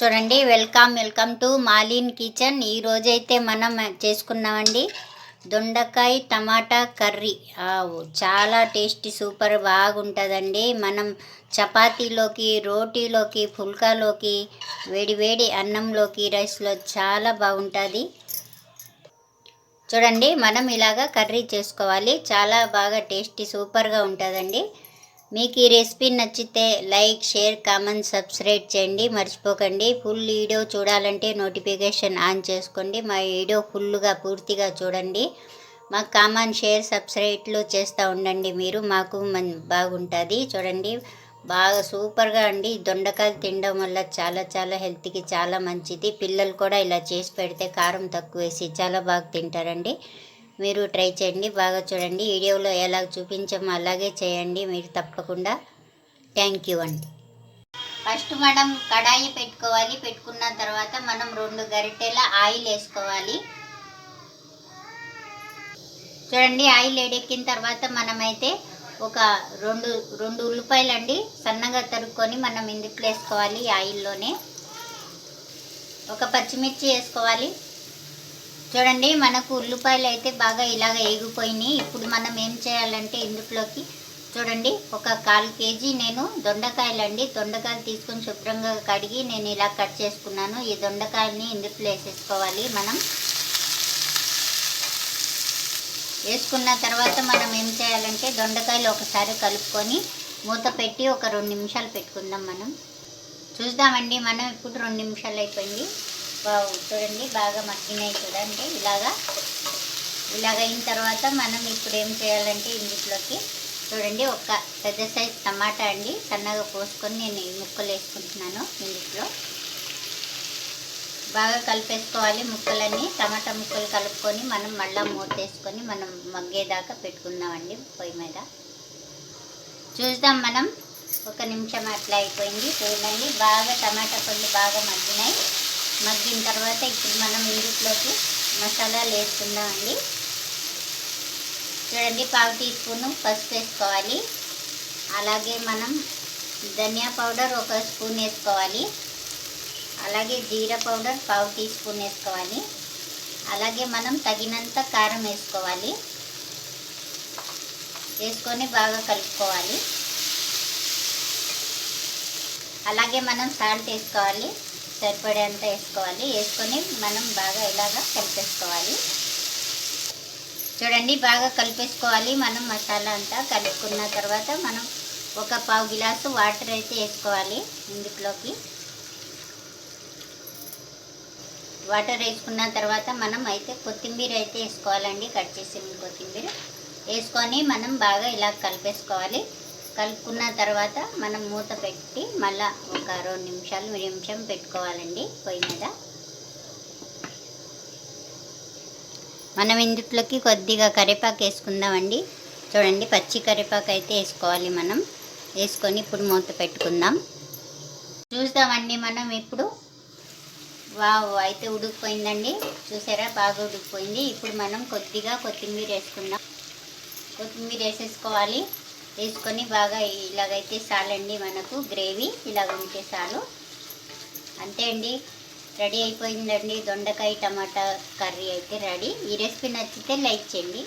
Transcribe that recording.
చూడండి welcome welcome to Malin kitchen. ఈరోజైతే మనం చేసుకున్నామండి దొండకాయ టమాటా కర్రీ. చాలా టేస్టీ సూపర్ బాగుంటుందండి. మనం చపాతీలోకి రోటీలోకి పుల్కాలోకి వేడివేడి అన్నంలోకి రైస్లో చాలా బాగుంటుంది. చూడండి మనం ఇలాగా కర్రీ చేసుకోవాలి. చాలా బాగా టేస్టీ సూపర్గా ఉంటుందండి. మీకు ఈ రెసిపీ నచ్చితే లైక్ షేర్ కామెంట్ సబ్స్క్రైబ్ చేయండి. మర్చిపోకండి. ఫుల్ వీడియో చూడాలంటే నోటిఫికేషన్ ఆన్ చేసుకోండి. మా వీడియో ఫుల్గా పూర్తిగా చూడండి. మాకు కామెంట్ షేర్ సబ్స్క్రైబ్లు చేస్తూ ఉండండి మీరు. మాకు మన్ బాగుంటుంది. చూడండి. బాగా సూపర్గా అండి. దొండకాయలు తినడం వల్ల చాలా చాలా హెల్త్కి చాలా మంచిది. పిల్లలు కూడా ఇలా చేసి పెడితే కారం తక్కువ వేసి చాలా బాగా తింటారండి. మీరు ట్రై చేయండి బాగా చూడండి. వీడియోలో ఎలా చూపించామో అలాగే చేయండి. మీరు తప్పకుండా థ్యాంక్ యూ అండి. ఫస్ట్ మనం కడాయి పెట్టుకోవాలి. పెట్టుకున్న తర్వాత మనం రెండు గరిటెల ఆయిల్ వేసుకోవాలి. చూడండి ఆయిల్ వేడెక్కిన తర్వాత మనమైతే ఒక రెండు రెండు ఉల్లిపాయలు అండి సన్నగా తరుక్కొని మనం ఇందులో వేసుకోవాలి ఆయిల్లోనే. ఒక పచ్చిమిర్చి వేసుకోవాలి. చూడండి మనకు ఉల్లిపాయలు అయితే బాగా ఇలాగ ఏగిపోయినాయి. ఇప్పుడు మనం ఏం చేయాలంటే ఇందులోకి చూడండి ఒక కాల్ కేజీ నేను దొండకాయలు అండి దొండకాయలు తీసుకొని శుభ్రంగా కడిగి నేను ఇలా కట్ చేసుకున్నాను. ఈ దొండకాయలని ఇందులో వేసేసుకోవాలి మనం. వేసుకున్న తర్వాత మనం ఏం చేయాలంటే దొండకాయలు ఒకసారి కలుపుకొని మూత పెట్టి ఒక రెండు నిమిషాలు పెట్టుకుందాం మనం. చూద్దామండి మనం ఇప్పుడు రెండు నిమిషాలు అయిపోయింది. బాగు చూడండి బాగా మగ్గినాయి చూడండి. ఇలాగా ఇలాగ అయిన తర్వాత మనం ఇప్పుడు ఏం చేయాలంటే ఇందులోకి చూడండి ఒక పెద్ద సైజ్ టమాటా అండి. సన్నగా పోసుకొని నేను ఈ ముక్కలు వేసుకుంటున్నాను ఇందులో. బాగా కలిపేసుకోవాలి ముక్కలన్నీ. టమాటా ముక్కలు కలుపుకొని మనం మళ్ళీ మూతేసుకొని మనం మగ్గేదాకా పెట్టుకుందామండి పొయ్యి మీద. చూద్దాం మనం. ఒక నిమిషం అట్లా అయిపోయింది. చూడండి బాగా టమాటా పండు బాగా మగ్గినాయి. మగ్గిన తర్వాత ఇప్పుడు మనం ఇందులోకి మసాలాలు వేసుకుందామండి. చూడండి పావు టీ స్పూన్ పసుపు వేసుకోవాలి. అలాగే మనం ధనియా పౌడర్ ఒక స్పూన్ వేసుకోవాలి. అలాగే జీరా పౌడర్ పావు టీ స్పూన్ వేసుకోవాలి. అలాగే మనం తగినంత కారం వేసుకోవాలి. వేసుకొని బాగా కలుపుకోవాలి. అలాగే మనం సాల్ట్ వేసుకోవాలి. సరిపడేంత వేసుకోవాలి. వేసుకొని మనం బాగా ఇలాగా కలిపేసుకోవాలి. చూడండి బాగా కలిపేసుకోవాలి. మనం మసాలా అంతా కలుపుకున్న తర్వాత మనం ఒక పావు గిలాసు వాటర్ అయితే వేసుకోవాలి ఇందులోకి. వాటర్ వేసుకున్న తర్వాత మనం అయితే కొత్తిమీర అయితే వేసుకోవాలండి. కట్ చేసిన కొత్తిమీర వేసుకొని మనం బాగా ఇలా కలిపేసుకోవాలి. కలుపుకున్న తర్వాత మనం మూత పెట్టి మళ్ళా ఒక రెండు నిమిషాలు నిమిషం పెట్టుకోవాలండి పొయ్యి మీద. మనం ఇందుట్లోకి కొద్దిగా కరివేపాకు వేసుకుందామండి. చూడండి పచ్చి కరివేపాకు అయితే వేసుకోవాలి మనం. వేసుకొని ఇప్పుడు మూత పెట్టుకుందాం. చూద్దామండి మనం ఇప్పుడు. వావ్ అయితే ఉడికిపోయిందండి. చూసారా బాగా ఉడికిపోయింది. ఇప్పుడు మనం కొద్దిగా కొత్తిమీర వేసుకుందాం. కొత్తిమీర వేసేసుకోవాలి. వేసుకొని బాగా ఇలాగైతే చాలండి మనకు గ్రేవీ. ఇలాగ ఉంటే చాలు. అంతే అండి. రెడీ అయిపోయిందండి. దొండకాయ టమాటా కర్రీ అయితే రెడీ. ఈ రెసిపీ నచ్చితే లైక్ చేయండి.